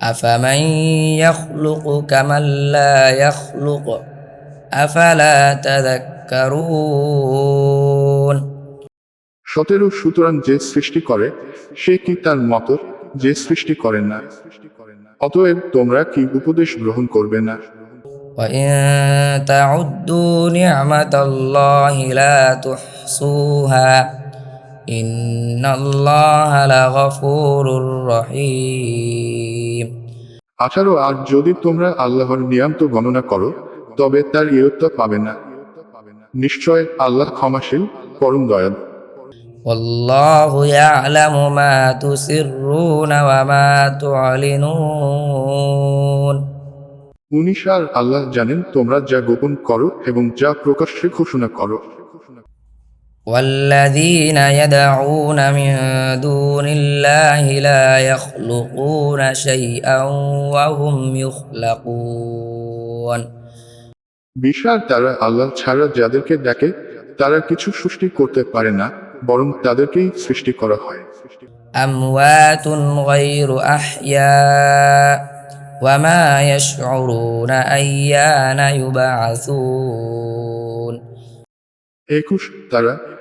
أفمن يخلق كمن لا يخلق أفلا تذكرون সতেরো সুতরাং যে সৃষ্টি করে সে কি তার মতো যে সৃষ্টি করেন না অতএব তোমরা কি উপদেশ গ্রহণ করবে না وإن تعدوا نعمة الله لا تحصوها إن الله لغفور رحيم আঠারো আর যদি তোমরা আল্লাহর নিয়াম তো গণনা করো তবে তার ইয়ত্তা পাবে না নিশ্চয় আল্লাহ ক্ষমাশীল পরম দয়ালু والله يعلم ما تسرون وما تعلنون উনিশ আর আল্লাহ জানেন তোমরা যা গোপন করো এবং যা প্রকাশ্যে ঘোষণা করো والذين يدعون من دون الله لا يخلقون شيئا وهم يخلقون বিশাল তারা আল্লাহ ছাড়া যাদেরকে ডাকে তারা কিছু সৃষ্টি করতে পারে না বরং তাদেরকেই সৃষ্টি করা হয় أموات غير أحياء وما يشعرون أيان يبعثون একুশ তারা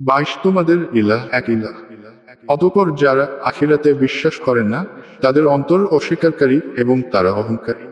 বাইশ তোমাদের ইলা এক ইলা অতপর যারা আখিরাতে বিশ্বাস করে না, তাদের অন্তর অস্বীকারী এবং তারা অহংকারী।